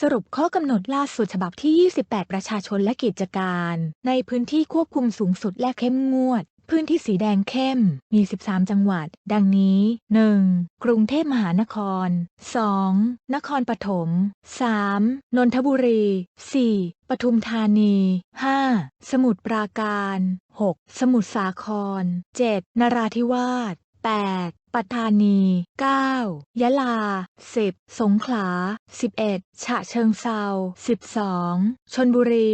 สรุปข้อกำหนดล่าสุดฉบับที่ 28 ประชาชนและกิจการ ในพื้นที่ควบคุมสูงสุดและเข้มงวด พื้นที่สีแดงเข้ม มี 13 จังหวัด ดังนี้ 1. กรุงเทพมหานคร 2. นครปฐม 3. นนทบุรี 4. ปทุมธานี 5. สมุทรปราการ 6. สมุทรสาคร 7. นราธิวาส 8. ปัตตานี 9. ยะลา 10. สงขลา 11. ฉะเชิงเซา 12. ชนบุรี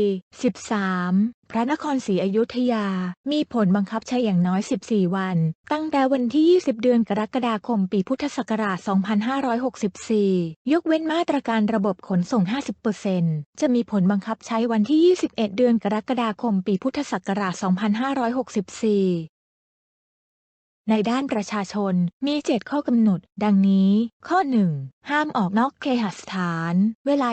13. พระนครศรีอยุธยา มีผลบังคับใช้อย่างน้อย 14 วัน ตั้งแต่วันที่ 20 เดือนกรกฎาคมปีพุทธศักราช 2564 ยกเว้นมาตรการระบบขนส่ง 50%จะมีผลบังคับใช้วันที่ 21 เดือนกรกฎาคมปีพุทธศักราช 2564 ในด้านประชาชนมี 7 ข้อกำหนด ดังนี้ ข้อ 1 ห้ามออกนอกเคหสถาน เวลา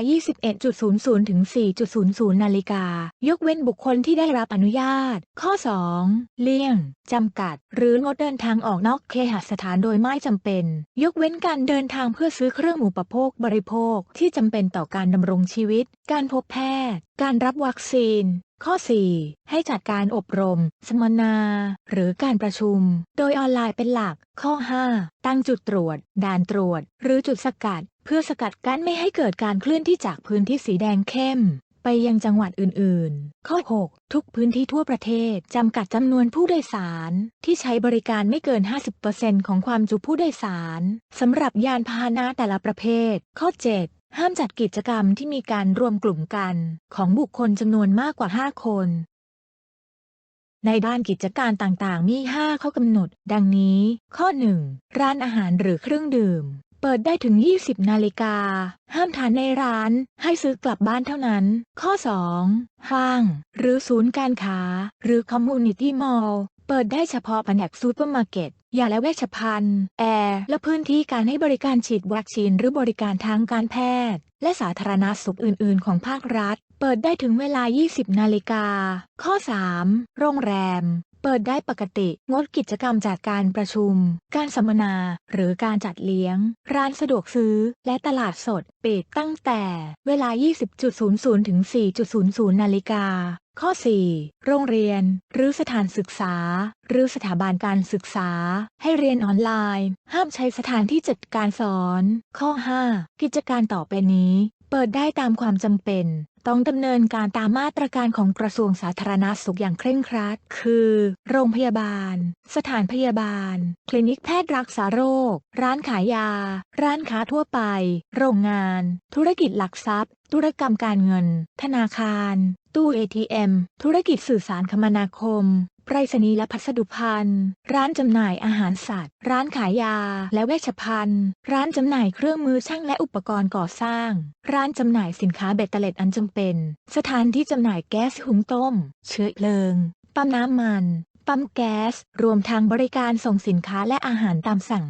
21.00 ถึง 4.00 นาฬิกา ยกเว้นบุคคลที่ได้รับอนุญาต ข้อ 2 เลี่ยงจำกัด หรืองดเดินทางออกนอกเคหสถานโดยไม่จำเป็น ยกเว้นการเดินทางเพื่อซื้อเครื่องอุปโภคบริโภคที่จำเป็นต่อการดำรงชีวิต การพบแพทย์ การรับวัคซีน ข้อ 4 ให้จัดการอบรม สัมมนา หรือการประชุม โดยออนไลน์เป็นหลัก ข้อ 5 ตั้งจุดตรวจ ด่านตรวจ หรือจุดสกัด เพื่อสกัดกั้นไม่ให้เกิดการเคลื่อนที่จากพื้นที่สีแดงเข้ม ไปยังจังหวัดอื่น ๆ ข้อ 6 ทุกพื้นที่ทั่วประเทศ จำกัดจำนวนผู้โดยสาร ที่ใช้บริการไม่เกิน 50%ของความจุผู้โดยสารสำหรับยานพาหนะแต่ละประเภท ข้อ 7 ห้ามจัดกิจกรรมที่มีการรวมกลุ่มกันของบุคคลจำนวนมากกว่า 5 คน ในด้านกิจการต่างๆ มี 5 ข้อกำหนด ดังนี้ ข้อ 1 ร้านอาหารหรือเครื่องดื่ม เปิดได้ถึง 20 นาฬิกา ห้ามทานในร้าน ให้ซื้อกลับบ้านเท่านั้น ข้อ 2 ห้าง หรือศูนย์การค้า หรือ Community Mall เปิดได้เฉพาะแผนกซูเปอร์มาร์เก็ตยาและเวชภัณฑ์ แอร์และพื้นที่การให้บริการฉีดวัคซีนหรือบริการทางการแพทย์ และสาธารณสุขอื่น ๆ ของภาครัฐ เปิดได้ถึงเวลา 20 นาฬิกา ข้อ 3 โรงแรมเปิดได้ปกติ งดกิจกรรมจากการประชุม การสัมมนา หรือการจัดเลี้ยง ร้านสะดวกซื้อ และตลาดสด ปิดตั้งแต่ เวลา 20.00 ถึง 4.00 นาฬิกา ข้อ 4 โรงเรียน หรือสถานศึกษา หรือสถาบันการศึกษา ให้เรียนออนไลน์ ห้ามใช้สถานที่จัดการสอน ข้อ 5 กิจการต่อไปนี้ เปิดได้ตามความจำเป็น ต้องดำเนินการตามมาตรการของกระทรวงสาธารณาสุขอย่างเคร่งครัด คือ โรงพยาบาล สถานพยาบาล คลินิกแพทย์รักษาโรค ร้านขายยา ร้านค้าทั่วไป โรงงาน ธุรกิจหลักทรัพย์ ธุรกรรมการเงิน ธนาคาร ตู้ ATM ธุรกิจสื่อสารคมนาคมไปรษณีย์และพัสดุภัณฑ์ ร้านจำหน่ายอาหารสัตว์ ร้านขายยาและเวชภัณฑ์ ร้านจำหน่ายเครื่องมือช่างและอุปกรณ์ก่อสร้าง ร้านจำหน่ายสินค้าเบ็ดเตล็ดอันจำเป็น สถานที่จำหน่ายแก๊สหุงต้ม เชื้อเพลิง ปั๊มน้ำมัน ปั๊มแก๊ส รวมทางบริการส่งสินค้าและอาหารตามสั่ง